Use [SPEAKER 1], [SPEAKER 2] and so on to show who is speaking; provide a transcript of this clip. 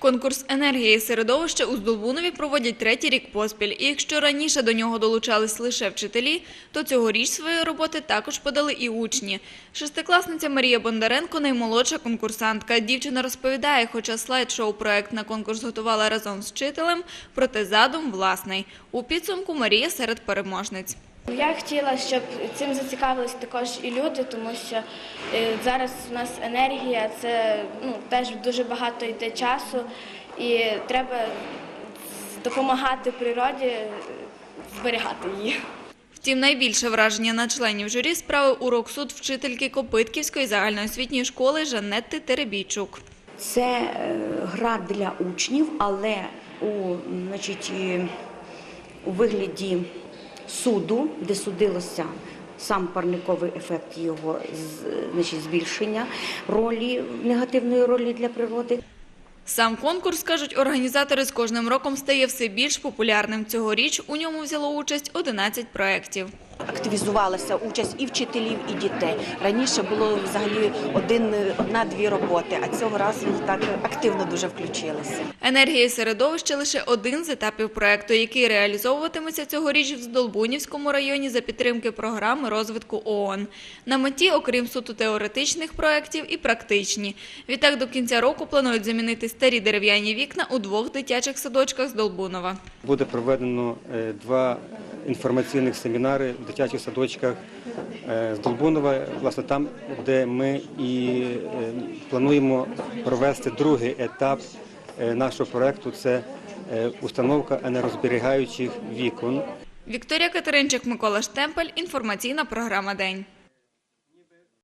[SPEAKER 1] Конкурс енергії і середовища у Здолбунові проводять третій рік поспіль. І якщо раніше до нього долучались лише вчителі, то цьогоріч свої роботи також подали і учні. Шестикласниця Марія Бондаренко – наймолодша конкурсантка. Дівчина розповідає, хоча слайд-шоу проект на конкурс готувала разом з вчителем, проте задум власний. У підсумку Марія серед переможниць.
[SPEAKER 2] Я хотіла, щоб цим зацікавились також і люди, тому що е, зараз у нас енергія, це ну, теж дуже багато йде часу, і треба допомагати природі е, зберігати її.
[SPEAKER 1] Втім, найбільше враження на членів журі справив урок суд вчительки Копитківської загальноосвітньої школи Жанетти Теребійчук.
[SPEAKER 3] Це е, гра для учнів, але у, значить, у вигляді суду, де судилося сам парниковий ефект його значить, збільшення ролі негативної ролі для природи.
[SPEAKER 1] Сам конкурс, кажуть організатори, з кожним роком стає все більш популярним. Цьогоріч у ньому взяло участь 11 проєктів.
[SPEAKER 4] Активізувалася участь і вчителів, і дітей. Раніше було взагалі один, одна-дві роботи, а цього разу так активно дуже включилися.
[SPEAKER 1] Енергія і середовище – лише один з етапів проєкту, який реалізовуватиметься цьогоріч в Здолбунівському районі за підтримки програми розвитку ООН. На меті, окрім суто теоретичних проєктів, і практичні. Відтак до кінця року планують замінити старі дерев'яні вікна у двох дитячих садочках з Долбунова.
[SPEAKER 5] Буде проведено е, два інформаційних семінари в дитячих садочках е, з Долбунова, власне там, де ми і е, плануємо провести другий етап е, нашого проекту. Це установка енергозберігаючих вікон.
[SPEAKER 1] Вікторія Катеринчик, Микола Штемпель. Інформаційна програма «День».